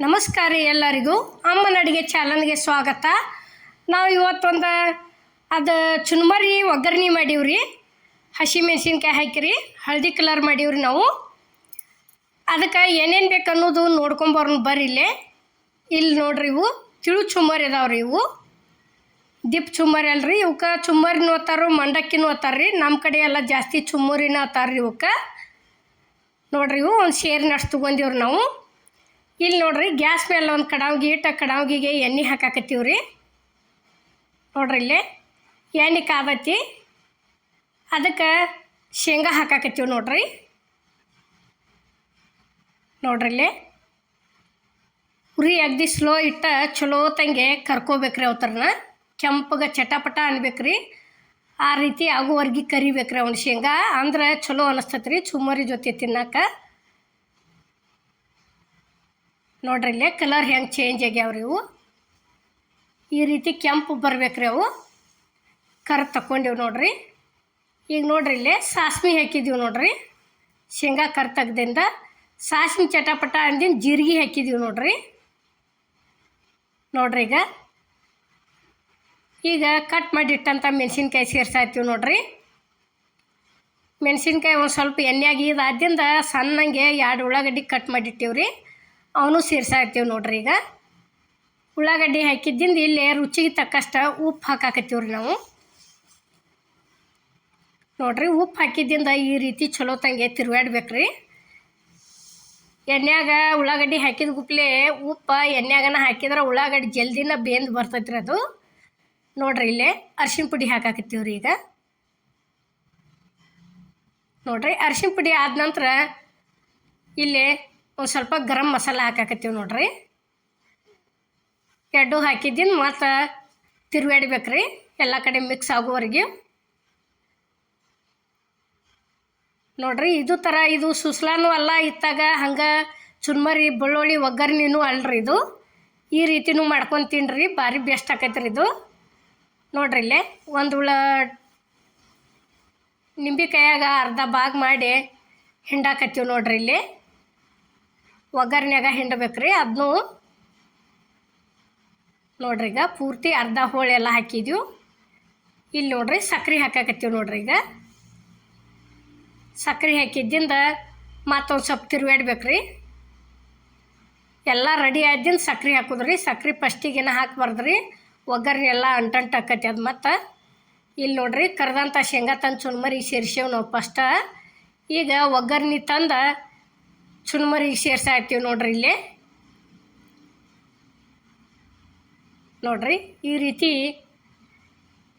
ನಮಸ್ಕಾರ ಎಲ್ಲರಿಗೂ. ಅಮ್ಮನ ಅಡುಗೆ ಚಾನಲ್ಗೆ ಸ್ವಾಗತ. ನಾವು ಇವತ್ತೊಂದು ಅದು ಚುನ್ಮರಿ ಒಗ್ಗರಣೆ ಮಾಡೀವ್ರಿ. ಹಸಿ ಮೆಣಸಿನ್ಕಾಯಿ ಹಾಕಿರಿ, ಹಳದಿ ಕಲರ್ ಮಾಡೀವ್ರಿ ನಾವು. ಅದಕ್ಕೆ ಏನೇನು ಬೇಕು ಅನ್ನೋದು ನೋಡ್ಕೊಂಬರೋಣ ಬರ್ರಿ ಇಲ್ಲೇ. ನೋಡ್ರಿ ಇವು. ತಿಳು ಚುಮ್ಮರಿ ಅದಾವ್ರಿ ಇವು. ದಿಪ್ ಚುಮ್ಮರಿ ಅಲ್ರಿ. ಇವಕ್ಕೆ ಚುಮ್ಮರಿನೂ ಅತ್ತಾರು, ಮಂಡಕ್ಕಿನೂ ಓದ್ತಾರ್ರಿ ನಮ್ಮ ಕಡೆ ಎಲ್ಲ ಜಾಸ್ತಿ ಚುಮ್ಮರಿನ ಓದ್ತಾರ್ರಿ ಇವಕ್ಕೆ. ನೋಡ್ರಿ ಇವು, ಒಂದು ಸೇರಿನಷ್ಟು ತೊಗೊಂಡಿವ್ರಿ ನಾವು. ಇಲ್ಲಿ ನೋಡ್ರಿ, ಗ್ಯಾಸ್ ಮೇಲೆ ಒಂದು ಕಡಾವ್ಗಿ ಇಟ್ಟ ಕಡಾವ್ಗಿಗೆ ಎಣ್ಣೆ ಹಾಕಾಕತ್ತೀವಿ ರೀ ನೋಡ್ರಿ ಇಲ್ಲಿ, ಎಣ್ಣೆ ಕಾಬತ್ತಿ, ಅದಕ್ಕೆ ಶೇಂಗಾ ಹಾಕಾಕತ್ತೀವಿ ನೋಡ್ರಿ. ನೋಡ್ರಿ ಇಲ್ಲಿ, ಉರಿ ಅಗ್ದಿ ಸ್ಲೋ ಇಟ್ಟ ಚಲೋ ತಂಗೆ ಕರ್ಕೋಬೇಕ್ರಿ ಅವತರನ್ನ ಕೆಂಪಗೆ ಚಟಪಟ ಅನ್ಬೇಕ್ರಿ. ಆ ರೀತಿ ಆಗುವರ್ಗಿ ಕರಿಬೇಕ್ರಿ ಅವ್ನ ಶೇಂಗಾ. ಅಂದ್ರೆ ಚಲೋ ಅನಿಸ್ತೈತೆ ರೀ ಚುಮ್ಮರಿ ಜೊತೆ ತಿನ್ನಕ್ಕೆ ನೋಡ್ರಿ ಇಲ್ಲೇ ಕಲರ್ ಹೆಂಗೆ ಚೇಂಜ್ ಆಗ್ಯಾವ್ರಿ ಇವು? ಈ ರೀತಿ ಕೆಂಪು ಬರ್ಬೇಕ್ರಿ ಅವು. ಕರ್ ತಕೊಂಡಿವಿ ನೋಡ್ರಿ. ಈಗ ನೋಡ್ರಿ ಇಲ್ಲೇ ಸಾಸ್ಮಿ ಹಾಕಿದ್ದೀವಿ ನೋಡ್ರಿ. ಶೇಂಗಾ ಕರ್ ತೆಗ್ದಿಂದ ಸಾಸ್ಮಿ ಚಟಪಟ ಅಂದಿನ ಜೀರಿಗೆ ಹಾಕಿದ್ದೀವಿ ನೋಡ್ರಿ. ನೋಡ್ರಿ ಈಗ. ಈಗ ಕಟ್ ಮಾಡಿಟ್ಟಂಥ ಮೆಣಸಿನ್ಕಾಯಿ ಸೇರ್ಸಾಯ್ತೀವಿ ನೋಡ್ರಿ. ಮೆಣಸಿನ್ಕಾಯಿ ಒಂದು ಸ್ವಲ್ಪ ಎಣ್ಣೆಯಾಗಿ ಇದಾದ್ರಿಂದ ಸಣ್ಣಂಗೆ ಎರಡು ಉಳ್ಳಾಗಡ್ಡಿ ಕಟ್ ಮಾಡಿಟ್ಟಿವ್ರಿ ಅವನು ಸೇರ್ಸಾಕ್ತೀವಿ ನೋಡ್ರಿ ಈಗ. ಉಳ್ಳಾಗಡ್ಡಿ ಹಾಕಿದ್ದಿಂದ ಇಲ್ಲಿ ರುಚಿಗೆ ತಕ್ಕಷ್ಟು ಉಪ್ಪು ಹಾಕಾಕತ್ತೀವಿ ನಾವು. ನೋಡ್ರಿ ಉಪ್ಪು ಹಾಕಿದ್ದಿಂದ ಈ ರೀತಿ ಚಲೋ ತಂಗೆ ತಿರುಗಾಡ್ಬೇಕ್ರಿ ಎಣ್ಣೆಯಾಗ ಉಳ್ಳಾಗಡ್ಡಿ ಹಾಕಿದ ಗುಪ್ಲೆ ಉಪ್ಪು ಎಣ್ಣೆಯಾಗನ ಹಾಕಿದ್ರೆ ಉಳ್ಳಾಗಡ್ಡಿ ಜಲ್ದಿನ ಬೇಂದು ಬರ್ತೈತ್ರಿ ಅದು. ನೋಡ್ರಿ ಇಲ್ಲೇ ಅರ್ಶಿನ ಪುಡಿ ಹಾಕಾಕತ್ತೀವಿ ಈಗ. ನೋಡ್ರಿ ಅರ್ಶಿನ ಪುಡಿ ಆದ ನಂತರ ಇಲ್ಲಿ ಒಂದು ಸ್ವಲ್ಪ ಗರಂ ಮಸಾಲ ಹಾಕಾಕತ್ತೀವಿ ನೋಡ್ರಿ. ಎಡ್ಡು ಹಾಕಿದ್ದೀನಿ, ಮತ್ತು ತಿರುಗಾಡ್ಬೇಕ್ರಿ ಎಲ್ಲ ಕಡೆ ಮಿಕ್ಸ್ ಆಗುವವರೆಗೆ ನೋಡ್ರಿ, ಇದು ಥರ ಇದು ಸುಸ್ಲಾನು ಅಲ್ಲ, ಇತ್ತಾಗ ಹಂಗೆ ಚುರ್ಮರಿ, ಬೆಳ್ಳುಳ್ಳಿ, ಒಗ್ಗರ್ಣಿನೂ ಅಲ್ರಿ ಇದು. ಈ ರೀತಿನೂ ಮಾಡ್ಕೊಂಡು ತಿನ್ರಿ ಭಾರಿ ಬೆಸ್ಟ್ ಆಕೈತ್ರಿ ಇದು. ನೋಡ್ರಿ ಇಲ್ಲೇ, ಒಂದು ಹುಳ ನಿಂಬೆಕಾಯಾಗ ಅರ್ಧ ಭಾಗ ಮಾಡಿ ಹಿಂಡಾಕತ್ತೀವಿ ನೋಡ್ರಿ ಇಲ್ಲಿ. ಒಗ್ಗರ್ನ್ಯಾಗ ಹಿಂಡಬೇಕ್ರಿ. ಅದನ್ನು ನೋಡ್ರಿ ಈಗ ಪೂರ್ತಿ ಅರ್ಧ ಹೋಳೆಲ್ಲ ಹಾಕಿದ್ವಿ. ಇಲ್ಲಿ ನೋಡ್ರಿ ಸಕ್ರೆ ಹಾಕಾಕತ್ತೀವಿ ನೋಡ್ರಿ ಈಗ. ಸಕ್ರೆ ಹಾಕಿದ್ದಿಂದ ಮತ್ತೊಂದು ಸ್ವಲ್ಪ ರೀ ಎಲ್ಲ ರೆಡಿ ಆದ್ದಿಂದ ಸಕ್ರೆ ಹಾಕೋದ್ರಿ. ಸಕ್ರೆ ಫಸ್ಟಿಗೇನ ರೀ ಒಗ್ಗರ್ಣೆ ಎಲ್ಲ ಅಂಟಂಟು ಆಕತಿ ಅದು ಮತ್ತು. ಇಲ್ಲಿ ನೋಡ್ರಿ ಕರೆದಂಥ ಶೇಂಗಾ ತಂದು ಚುನ್ಮರಿ ಸೇರಿಸೇವು ನಾವು ಫಸ್ಟ ಈಗ ಒಗ್ಗರಣೆ ತಂದು ಚುನ್ಮರಿಗೆ ಸೇರ್ಸಾಕ್ತೀವಿ ನೋಡ್ರಿ ಇಲ್ಲಿ. ನೋಡ್ರಿ ಈ ರೀತಿ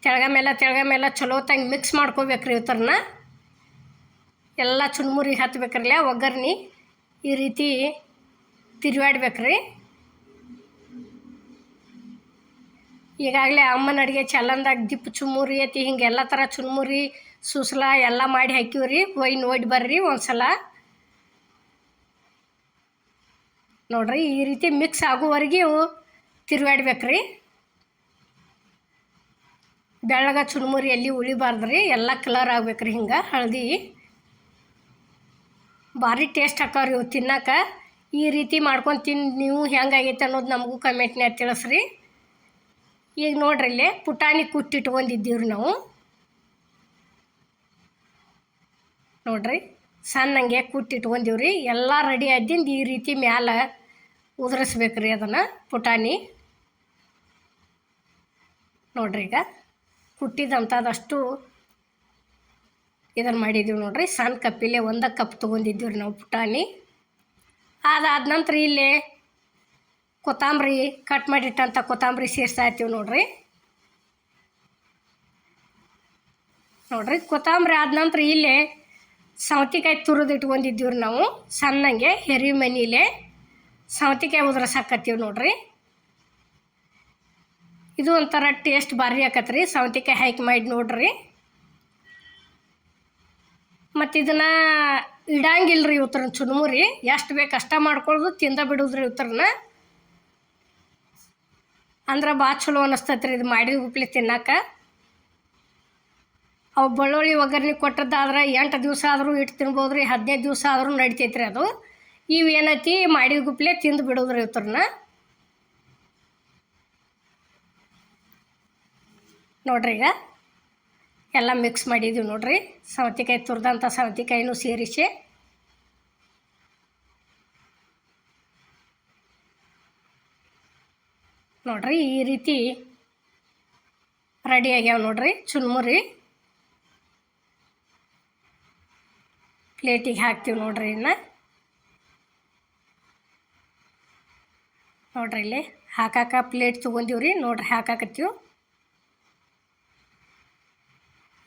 ತೆಳಗ ಮೇಲೆ ತೆಳಗ ಮೇಲೆ ಚಲೋ ತಂಗ ಮಿಕ್ಸ್ ಮಾಡ್ಕೋಬೇಕ್ರಿ ಇವತ್ತರನ್ನ ಎಲ್ಲ ಚುನ್ಮುರಿಗೆ ಹತ್ಬೇಕ್ರಲ್ಲ ಒಗ್ಗರ್ನಿ ಈ ರೀತಿ ತಿರುವಾಡ್ಬೇಕ್ರಿ ಈಗಾಗಲೇ ಅಮ್ಮನ ಅಡುಗೆ ಚಲ್ಲಂದಾಗ ದಿಪ್ಪು ಚುಮ್ಮುರಿ ಐತಿ ಹಿಂಗೆ ಎಲ್ಲ ಥರ ಚುನ್ಮುರಿ ಸುಸಲ ಎಲ್ಲ ಮಾಡಿ ಹಾಕಿವ್ರಿ. ಹೋಯ್ ನೋಡಿ ಬರ್ರಿ ಒಂದ್ಸಲ. ನೋಡ್ರಿ, ಈ ರೀತಿ ಮಿಕ್ಸ್ ಆಗುವವರೆಗೆ ತಿರುಗಾಡ್ಬೇಕ್ರಿ. ಬೆಳ್ಳಗ ಚುನ್ಮುರಿ ಎಲ್ಲಿ ಉಳಿಬಾರ್ದ್ರಿ, ಎಲ್ಲ ಕಲರ್ ಆಗ್ಬೇಕ್ರಿ ಹಿಂಗೆ, ಹಳದಿ. ಭಾರಿ ಟೇಸ್ಟ್ ಹಾಕವ್ರಿ ಇವು ತಿನ್ನಕ್ಕೆ ಈ ರೀತಿ ಮಾಡ್ಕೊಂಡು ತಿನ್, ನೀವು ಹೆಂಗಾಗೈತೆ ಅನ್ನೋದು ನಮಗೂ ಕಮೆಂಟ್ನ್ಯಾಗ ತಿಳಿಸ್ರಿ. ಈಗ ನೋಡ್ರಿ ಇಲ್ಲಿ, ಪುಟಾಣಿ ಕುಟ್ಟಿಟ್ಕೊಂಡಿದ್ದೀವ್ರಿ ನಾವು. ನೋಡ್ರಿ. ಸಣ್ಣಂಗೆ ಕುಟ್ಟಿಟ್ಕೊಂಡಿವ್ರಿ ಎಲ್ಲ ರೆಡಿ ಆದಿಂದ ಈ ರೀತಿ ಮ್ಯಾಲ ಉದುರಿಸ್ಬೇಕ್ರಿ ಅದನ್ನು ಪುಟಾಣಿ. ನೋಡ್ರಿ ಈಗ ಕುಟ್ಟಿದಂಥದಷ್ಟು ಇದನ್ನು ಮಾಡಿದ್ದೀವಿ ನೋಡ್ರಿ. ಸಣ್ಣ ಕಪ್ಪಿಲೆ ಒಂದು ಕಪ್ ತೊಗೊಂಡಿದ್ದೀವಿ ರೀ ನಾವು ಪುಟಾಣಿ. ಅದಾದ ನಂತರ ಇಲ್ಲಿ ಕೊತ್ತಂಬರಿ ಕಟ್ ಮಾಡಿಟ್ಟಂಥ ಕೊತ್ತಂಬರಿ ಸೇರಿಸ್ತಾ ಇರ್ತೀವಿ ನೋಡ್ರಿ. ನೋಡ್ರಿ, ಕೊತ್ತಂಬರಿ ಆದ ನಂತರ ಇಲ್ಲಿ ಸೌತಿಕಾಯಿ ತುರಿದು ಇಟ್ಕೊಂಡಿದ್ದೀವಿ ನಾವು, ಸಣ್ಣಂಗೆ ಹೆರಿ ಮನೇಲೆ. ಸೌತಿಕಾಯಿ ಉದ್ರಸಾಕತ್ತೀವಿ ನೋಡ್ರಿ. ಇದು ಒಂಥರ ಟೇಸ್ಟ್ ಭಾರಿ ಆಕತ್ರಿ, ಸೌತೆಕಾಯಿ ಹಾಕಿ ಮಾಡಿ ನೋಡ್ರಿ. ಮತ್ತು ಇದನ್ನು ಇಡಂಗಿಲ್ಲ ರೀ ಇವತ್ತರನ್ನ ಚುನ್ಮುರಿ, ಎಷ್ಟು ಬೇಕು ಅಷ್ಟ ಮಾಡ್ಕೊಳ್ಳೋದು ತಿಂದ ಬಿಡೋದ್ರಿ ಇವತ್ತರನ್ನ ಅಂದ್ರೆ ಭಾಳ ಚಲೋ ಅನ್ನಿಸ್ತೈತೆ ಇದು ಮಾಡಿದ ಉಪ್ಲಿ ತಿನ್ನಕ್ಕೆ ಅವು ಬೆಳ್ಳುಳ್ಳಿ ಒಗ್ಗರಣೆ ಕೊಟ್ಟದ್ದಾದ್ರೆ ಎಂಟು ದಿವಸ ಆದರೂ ಇಟ್ಟು ತಿನ್ಬೋದು ರೀ ಹದಿನೈದು ದಿವಸ ಆದರೂ ನಡಿತೈತೆ ರೀ ಅದು ಇವೇನೈತಿ ಮಾಡಿದ ಗುಪ್ಲೆ ತಿಂದು ಬಿಡೋದ್ರಿ ಇವ್ರನ್ನ ನೋಡ್ರಿ ಈಗ. ಎಲ್ಲ ಮಿಕ್ಸ್ ಮಾಡಿದ್ದೀವಿ ನೋಡ್ರಿ. ಸೌತೆಕಾಯಿ ತುರಿದಂಥ ಸೌತೆಕಾಯಿನೂ ಸೇರಿಸಿ. ನೋಡ್ರಿ ಈ ರೀತಿ ರೆಡಿ ಆಗ್ಯಾವ ನೋಡ್ರಿ ಚುನ್ಮುರಿ ಪ್ಲೇಟಿಗೆ ಹಾಕ್ತೀವಿ ನೋಡ್ರಿ ಇನ್ನು. ನೋಡ್ರಿ ಇಲ್ಲಿ ಹಾಕಾಕ ಪ್ಲೇಟ್ ತೊಗೊಂಡಿವ್ರಿ. ನೋಡ್ರಿ ಹಾಕಾಕತ್ತೀವಿ.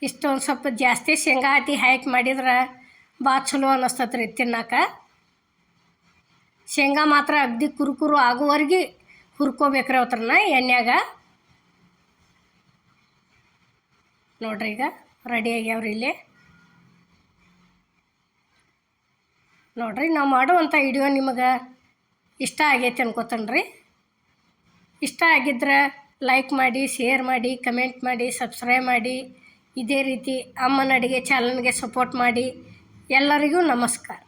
ಇಷ್ಟೊಂದು ಸ್ವಲ್ಪ ಜಾಸ್ತಿ ಶೇಂಗಾ ಹಾಕಿ ಹಾಕಿ ಮಾಡಿದ್ರೆ ಭಾಳ ಚಲೋ ಅನ್ನಿಸ್ತತ್ರಿ ತಿನ್ನಾಕ. ಶೇಂಗಾ ಮಾತ್ರ ಅಗ್ದಿ ಕುರುಕುರು ಆಗುವವರೆಗೆ ಹುರ್ಕೋಬೇಕ್ರಿ ಅವತ್ರನ್ನ ಎಣ್ಣೆಯಾಗ ನೋಡ್ರಿ ಈಗ ರೆಡಿ ಆಗ್ಯಾವ್ರಿ ಇಲ್ಲಿ. ನೋಡ್ರಿ, ನಾವು ಮಾಡುವಂಥ ವಿಡಿಯೋ ನಿಮಗೆ ಇಷ್ಟ ಆಗೈತೆ ಅನ್ಕೋತೇನೆ ಇಷ್ಟ ಆಗಿದ್ರೆ ಲೈಕ್ ಮಾಡಿ ಶೇರ್ ಮಾಡಿ ಕಮೆಂಟ್ ಮಾಡಿ ಸಬ್ಸ್ಕ್ರೈಬ್ ಮಾಡಿ. ಇದೇ ರೀತಿ ಅಮ್ಮನ ಅಡುಗೆ ಚಾನಲ್ಗೆ ಸಪೋರ್ಟ್ ಮಾಡಿ. ಎಲ್ಲರಿಗೂ ನಮಸ್ಕಾರ.